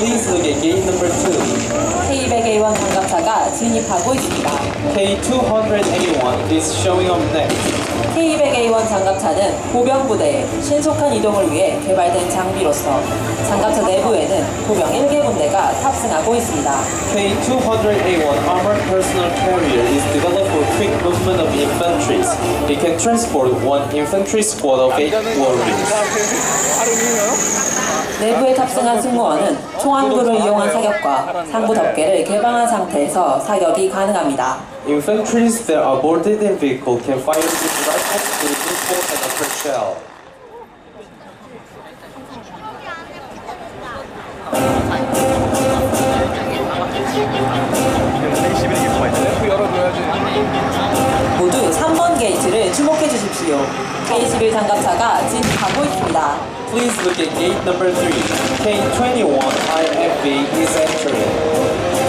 Please look at gate number 2. K200A1 장갑차가 진입하고 있습니다. K200A1 is showing up next. K200A1 장갑차는 보병부대의 신속한 이동을 위해 개발된 장비로서 장갑차 내부에는 보병 1개 분대가 탑승하고 있습니다. K200A1 armored personal carrier is developed for quick movement of infantry. It can transport one infantry squad of 8 warriors. 내부에 탑승한 승무원은 총안구를 이용한 사격과 상부 덮개를 개방한 상태에서 사격이 가능합니다. Infantries that are boarded in vehicle can fire with rifles with pistol and upper shell. 모두 3번 게이트를 주목해 주십시오. K11 장갑차가 진입하고 있습니다. Please look at gate number 3. K21 IFV is entering.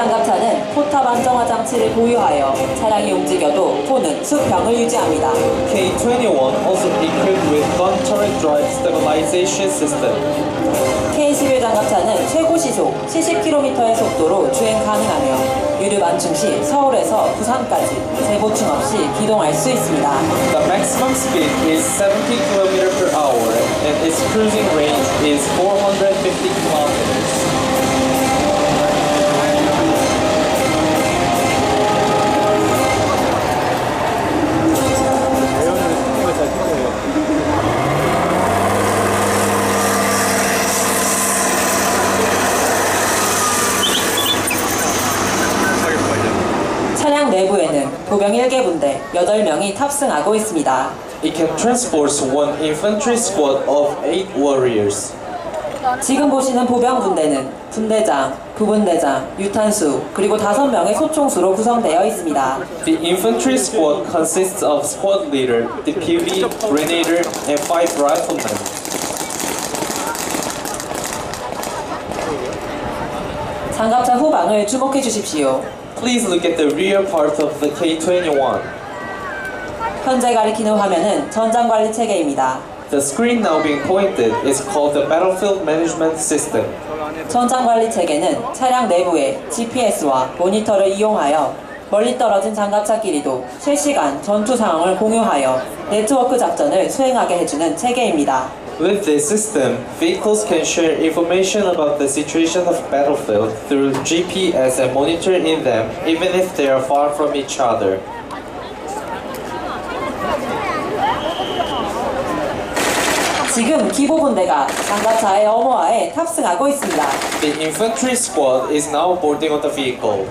K11 장갑차는 포탑 안정화 장치를 보유하여 차량이 움직여도 포는 수평을 유지합니다. K21 also equipped with gun turret drive stabilization system. K11 장갑차는 최고 시속 70km의 속도로 주행 가능하며 유류 반충 시 서울에서 부산까지 재보충 없이 기동할 수 있습니다. The maximum speed is 70 km per hour and its cruising range is 450 kilometers. 21개 분대 8명이 탑승하고 있습니다. It can transport one infantry squad of 8 warriors. 지금 보시는 보병 분대는 분대장, 부분대장, 유탄수, 그리고 5명의 소총수로 구성되어 있습니다. The infantry squad consists of squad leader, the PV, grenadier, and 5 riflemen. 장갑차 후방을 주목해 주십시오. Please look at the rear part of the K21. 현재 가리키는 화면은 전장 관리 체계입니다. The screen now being pointed is called the Battlefield Management System. 전장 관리 체계는 차량 내부에 GPS와 모니터를 이용하여 멀리 떨어진 장갑차끼리도 실시간 전투 상황을 공유하여 네트워크 작전을 수행하게 해주는 체계입니다. With this system, vehicles can share information about the situation of battlefield through GPS and monitor in them even if they are far from each other. 지금 기보분대가 장갑차의 어머하에 탑승하고 있습니다. The infantry squad is now boarding on the vehicle.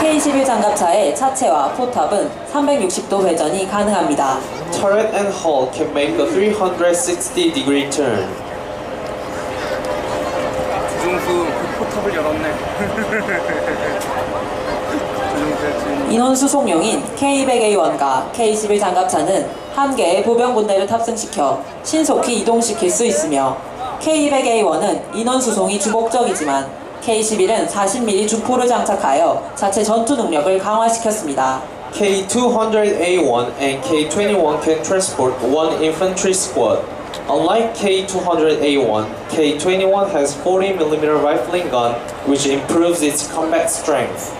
K11 장갑차의 차체와 포탑은 360도 회전이 가능합니다. Turret and hull can make a 360 degree turn. 그 포탑을 열었네. 인원 수송용인 K200A1과 K11 장갑차는 한 개의 보병 군대를 탑승시켜 신속히 이동시킬 수 있으며 K200A1은 인원 수송이 주목적이지만 K11은 40mm 주포를 장착하여 자체 전투 능력을 강화시켰습니다. K200A1 and K21 can transport one infantry squad. Unlike K200A1, K21 has 40mm rifling gun, which improves its combat strength.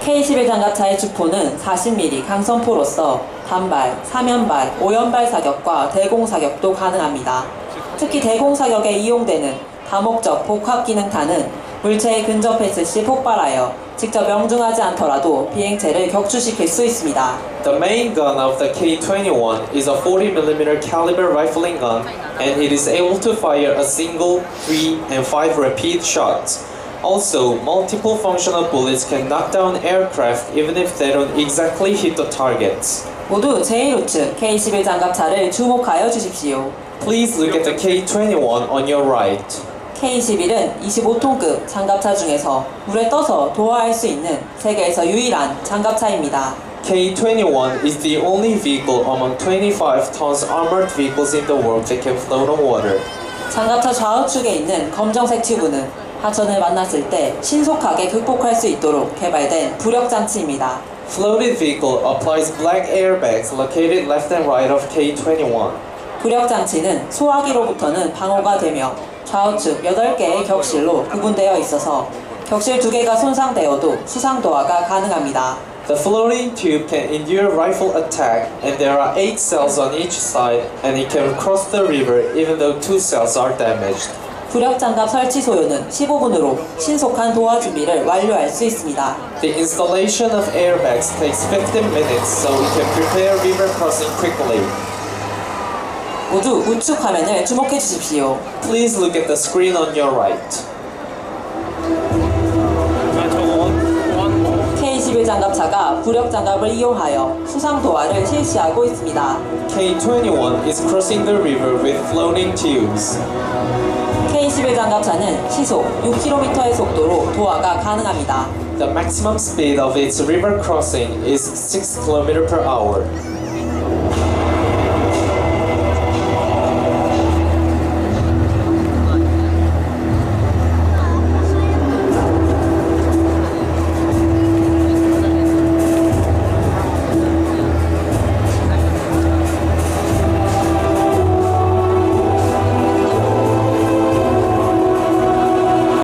K11 장갑차의 주포는 40mm 강선포로서 단발, 사면발, 오연발 사격과 대공 사격도 가능합니다. 특히 대공 사격에 이용되는 다목적 복합 기능탄은 물체에 근접했을 시 폭발하여 직접 명중하지 않더라도 비행체를 격추시킬 수 있습니다. The main gun of the K21 is a 40mm caliber rifling gun, and it is able to fire a single, three, and five repeat shots. Also, multiple functional bullets can knock down aircraft even if they don't exactly hit the targets. 모두 제1우측 K11 장갑차를 주목하여 주십시오. Please look at the K21 on your right. K21은 25톤급 장갑차 중에서 물에 떠서 도하할 수 있는 세계에서 유일한 장갑차입니다. K-21 is the only vehicle among 25 tons armored vehicles in the world that can float on water. 장갑차 좌우측에 있는 검정색 튜브는 하천을 만났을 때 신속하게 극복할 수 있도록 개발된 부력 장치입니다. Floated vehicle applies black airbags located left and right of K-21. 부력 장치는 소화기로부터는 방어가 되며 좌우측 8개의 격실로 구분되어 있어서 격실 2개가 손상되어도 수상 도하가 가능합니다. The floating tube can endure rifle attack and there are 8 cells on each side and it can cross the river even though 2 cells are damaged. 부력 장갑 설치 소요는 15분으로 신속한 도하 준비를 완료할 수 있습니다. The installation of airbags takes 15 minutes so we can prepare river crossing quickly. 모두 우측 화면을 주목해 주십시오. Please look at the screen on your right. 아 저거 원, 원, 원. K21 장갑차가 부력 장갑을 이용하여 수상 도하를 실시하고 있습니다. K21 is crossing the river with floating tubes. K21 장갑차는 시속 6km의 속도로 도하가 가능합니다. The maximum speed of its river crossing is 6 km per hour.